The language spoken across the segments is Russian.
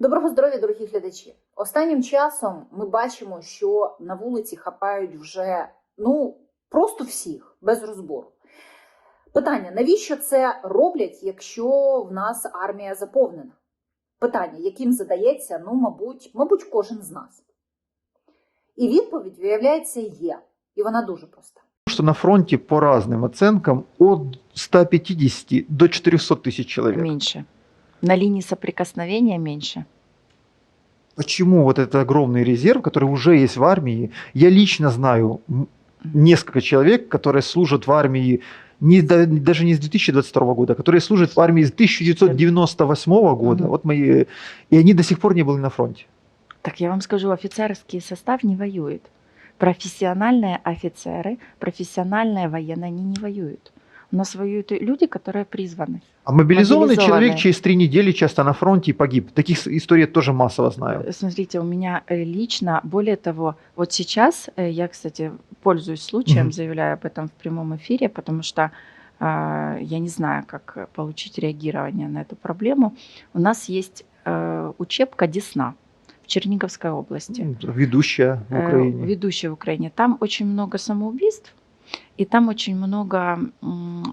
Доброго здоров'я, дорогі глядачі. Останнім часом ми бачимо, що на вулиці хапають вже ну просто всіх без розбору. Питання: навіщо це роблять, якщо в нас армія заповнена? Питання, яким задається, ну, мабуть, мабуть, кожен з нас. І відповідь, виявляється, є. І вона дуже проста. что на фронте по разным оценкам от 150 до 400 тысяч человек. Меньше. На линии соприкосновения меньше. Почему вот этот огромный резерв, который уже есть в армии? Я лично знаю несколько человек, которые служат в армии не, даже не с 2022 года, которые служат в армии с 1998 года. Вот мои, и они до сих пор не были на фронте. Так я вам скажу, офицерский состав не воюет. Профессиональные офицеры, профессиональные военные, они не воюют. Воюют и люди, которые призваны. А мобилизованный человек Мобилизованные. через три недели часто на фронте и погиб. Таких историй я тоже массово знаю. Э, Смотрите, у меня э, лично, более того, вот сейчас э, я, кстати, пользуюсь случаем, Мгм. заявляю об этом в прямом эфире, потому что а, я не знаю, как получить реагирование на эту проблему. У нас есть учебка Десна в Черниговской области. Ведущая в Украине. ведущая в Украине. Там очень много самоубийств, и там очень много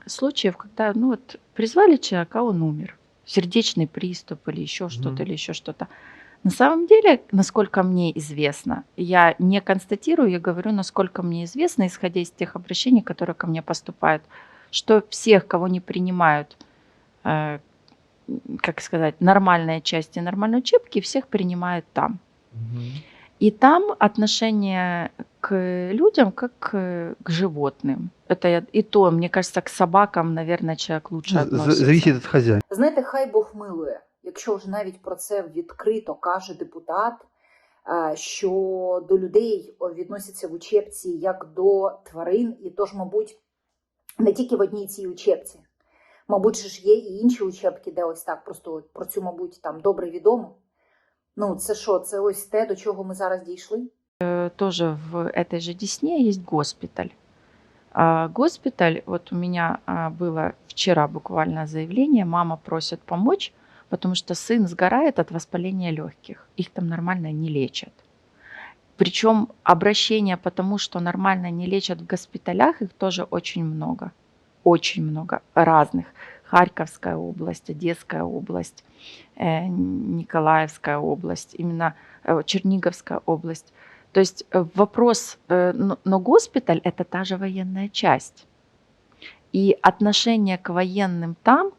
случаев, когда ну вот, призвали человека, а он умер. Сердечный приступ или еще что-то, Мгм. или еще что-то. На самом деле, насколько мне известно, я не констатирую, я говорю, насколько мне известно, исходя из тех обращений, которые ко мне поступают, что всех, кого не принимают, э, как сказать, нормальные части нормальной учебки, всех принимают там. Мгм. И там отношение к людям как к, к животным. Это я, и то, мне кажется, к собакам, наверное, человек лучше относится. Зависит от хозяина. Знаєте, хай Бог милує, якщо вже навіть про це відкрито каже депутат, е, що до людей відносяться в учебці як до тварин, і тож, мабуть, не тільки в одній цій учебці. Мабуть, ж є і інші учебки, де ось так просто про цю, мабуть, там добре відомо. Ну, це що, це ось те, до чого ми зараз дійшли? Э, Тоже в этой же Десне есть госпиталь. А, Госпиталь, вот у меня а, было вчера буквально заявление, мама просит помочь, потому что сын сгорает от воспаления легких. Их там нормально не лечат. Причем обращения потому, что нормально не лечат в госпиталях, их тоже очень много. Очень много разных. Харьковская область, Одесская область, э, Николаевская область, именно э, Черниговская область. То есть э, вопрос, э, но, госпиталь это та же военная часть. И отношение к военным там,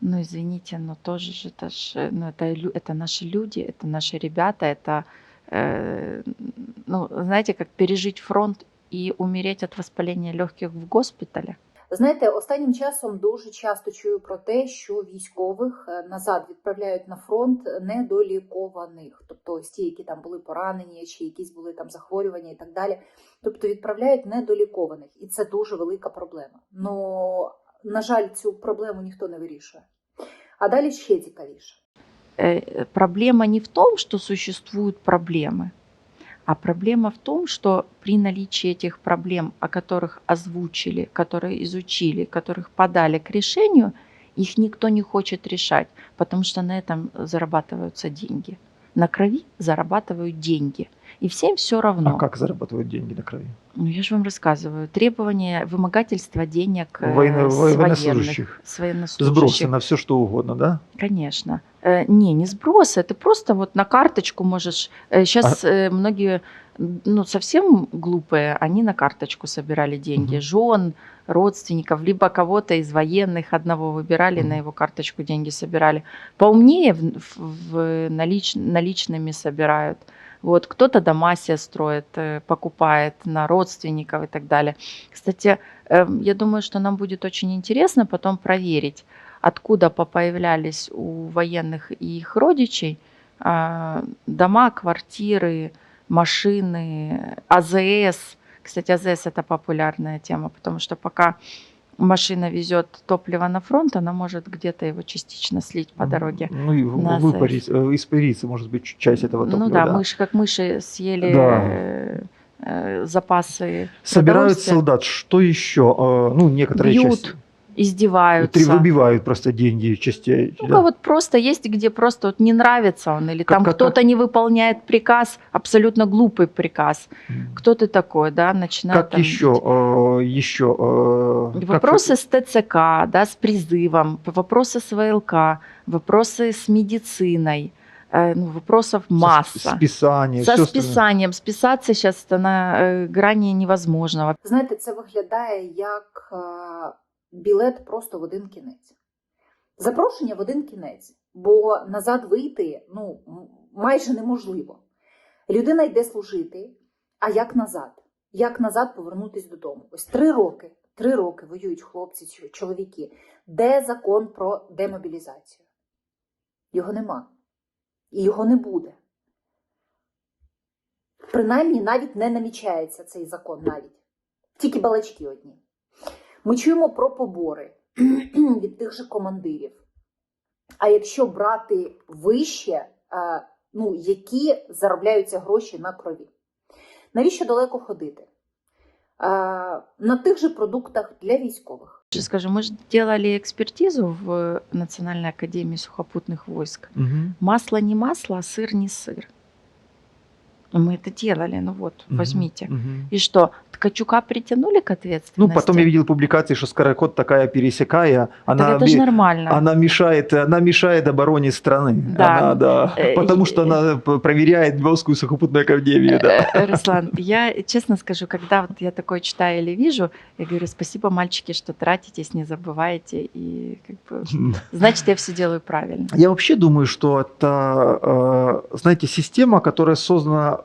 ну извините, но тоже же это, ж, э, ну, это, это наши люди, это наши ребята, это, э, ну, знаете, как пережить фронт и умереть от воспаления легких в госпитале. Знаєте, останнім часом дуже часто чую про те, що військових е, назад відправляють на фронт недолікованих, тобто ось ті, які там були поранені, чи якісь були там захворювання і так далі. Тобто відправляють недолікованих, і це дуже велика проблема. Ну, на жаль, цю проблему ніхто не вирішує. А далі ще цікавіше. Э, Проблема не в том, что существуют проблемы, а проблема в том, что при наличии этих проблем, о которых озвучили, которые изучили, которых подали к решению, их никто не хочет решать, потому что на этом зарабатываются деньги. На крови зарабатывают деньги. И всем все равно. А как зарабатывают деньги на крови? Ну, я же вам рассказываю. Требования, вымогательство денег э, Военно- с военнослужащих. с военнослужащих. Сбросы на все, что угодно, да? Конечно. Э, не, не сбросы, ты просто вот на карточку можешь. Сейчас многие, ну, совсем глупые, они на карточку собирали деньги. Мгм. Жен, родственников, либо кого-то из военных одного выбирали, Мгм. на его карточку деньги собирали. Поумнее в, в- в налич, наличными собирают. Вот, кто-то дома себе строит, э, покупает на родственников и так далее. Кстати, эм, я думаю, что нам будет очень интересно потом проверить, откуда появлялись у военных и их родичей а, дома, квартиры, машины, АЗС. Кстати, АЗС это популярная тема, потому что пока машина везет топливо на фронт, она может где-то его частично слить по дороге. Ну и выпарить, э, испариться, может быть, часть этого топлива. ну да, мыши как мыши съели Да. э, э, запасы. Собирают солдат. Что еще? Ну, некоторые Бьют. части. Издеваются. Три выбивают просто деньги частей. Ну, да. вот просто есть, где просто вот не нравится он, или Как- там как- кто-то не выполняет приказ, абсолютно глупый приказ. Кто ты такой, да, начинает Как там еще, э, еще э, как- Вопросы с ТЦК, да, с призывом, вопросы с ВЛК, вопросы с медициной, э, ну, вопросов со масса. Со всё остальное. списанием. Списаться сейчас на э, грани невозможного. Знаєте, це виглядає як е, білет просто в один кінець. Запрошення в один кінець, бо назад вийти ну, майже неможливо. Людина йде служити, а як назад? Як назад повернутися додому? Ось три роки, три роки воюють хлопці, чо- чоловіки. Де закон про демобілізацію? Його нема. І його не буде. Принаймні навіть не намічається цей закон навіть. Тільки балачки одні. Ми чуємо про побори від тих же командирів. А якщо брати вище, е, ну, які заробляються гроші на крові, навіщо далеко ходити? Е, На тих же продуктах для військових. Же Скажу, мы же делали экспертизу в Национальной академии сухопутных войск. Мгм. Масло не масло, а сыр не сыр. Мы это делали, ну вот, Мгм. возьмите. Мгм. И что, Ткачука притянули к ответственности? Ну, потом я видел публикации, что скороход такая пересекая, Так она, это же нормально. она, мешает, она мешает обороне страны. Да. Она, да. Э, Потому что она п- проверяет Львовскую сухопутную академию. Да. Э, э, Руслан, я честно скажу, когда вот я такое читаю или вижу, я говорю, спасибо, мальчики, что тратитесь, не забываете, и как бы, значит, я все делаю правильно. Я вообще думаю, что это, э, знаете, система, которая создана,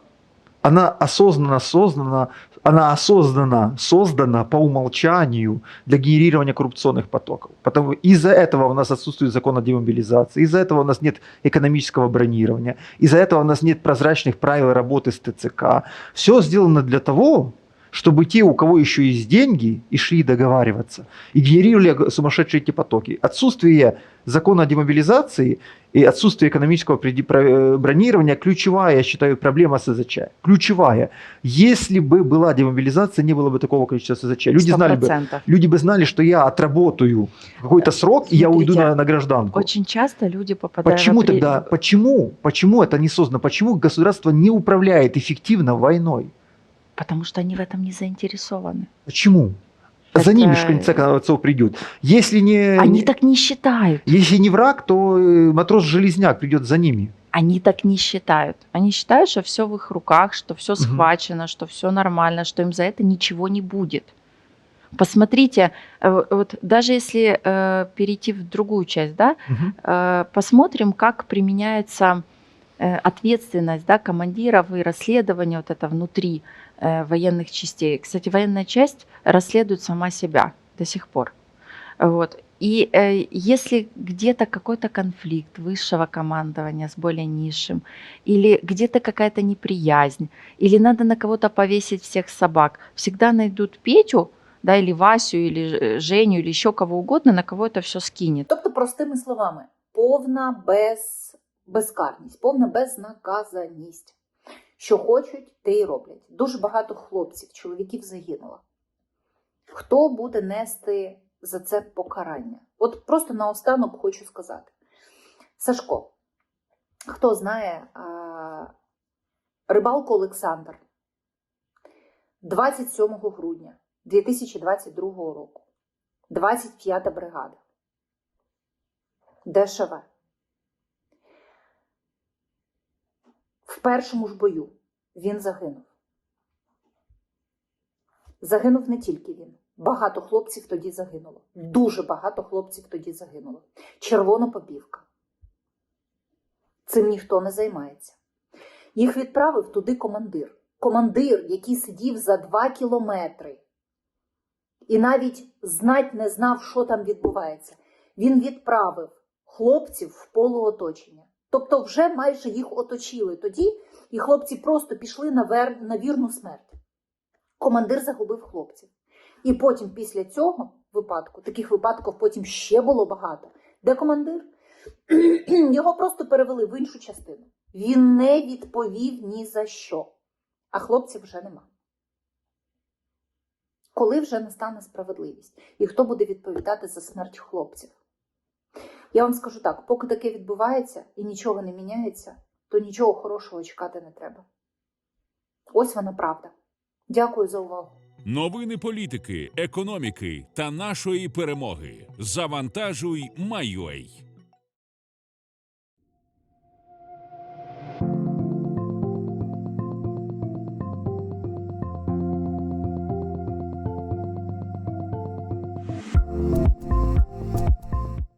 она осознанно создана, она осознанно создана по умолчанию для генерирования коррупционных потоков. Потому из-за этого у нас отсутствует закон о демобилизации, из-за этого у нас нет экономического бронирования, из-за этого у нас нет прозрачных правил работы с ТЦК. Все сделано для того, чтобы те, у кого еще есть деньги, и шли договариваться, и генерировали сумасшедшие эти потоки. Отсутствие закона о демобилизации и отсутствие экономического э, бронирования ключевая, я считаю, проблема СЗЧ. Ключевая. Если бы была демобилизация, не было бы такого количества СЗЧ. Люди знали бы, люди бы знали, что я отработаю какой-то срок, и я уйду Смотрите, на, на гражданку. Очень часто люди попадают Почему в тогда, почему, почему это не создано? Почему государство не управляет эффективно войной? Потому что они в этом не заинтересованы. Почему? За Это- ними же в конце концов придет. Если не, Они так не считают. если не враг, то э, матрос Железняк придет за ними. Они так не считают. Они считают, что все в их руках, что все схвачено, что все нормально, что им за это ничего не будет. Посмотрите, э, вот даже если э, перейти в другую часть, да, э, посмотрим, как применяется э, ответственность да, командиров и расследование вот это внутри э, военных частей. Кстати, военная часть расследует сама себя до сих пор. Вот. И э, если где-то какой-то конфликт высшего командования с более низшим, или где-то какая-то неприязнь, или надо на кого-то повесить всех собак, всегда найдут Петю, да, или Васю, или э, Женю, или еще кого угодно, на кого это все скинет. Тобто, простими словами, повна без, безкарність, повна безнаказаність. Що хочуть, те й роблять. Дуже багато хлопців, чоловіків загинуло. Хто буде нести за це покарання? От просто наостанок хочу сказати. Сашко, хто знає, а, рибалко Олександр 27 грудня 2022 року, 25 бригада. ДШВ. В першому ж бою він загинув. Загинув не тільки він. Багато хлопців тоді загинуло. Дуже багато хлопців тоді загинуло. Червона побівка. Цим ніхто не займається. Їх відправив туди командир. Командир, який сидів за два кілометри і навіть знать не знав, що там відбувається. Він відправив хлопців в полуоточення. Тобто вже майже їх оточили тоді, і хлопці просто пішли на, вер... на вірну смерть. Командир загубив хлопців. І потім, після цього випадку, таких випадків потім ще було багато. Де командир? Його просто перевели в іншу частину. Він не відповів ні за що, а хлопців вже нема. Коли вже настане справедливість? І хто буде відповідати за смерть хлопців? Я вам скажу так: поки таке відбувається і нічого не міняється, то нічого хорошого чекати не треба. Ось вона правда. Дякую за увагу. Новини політики, економіки та нашої перемоги. Завантажуй, Майой.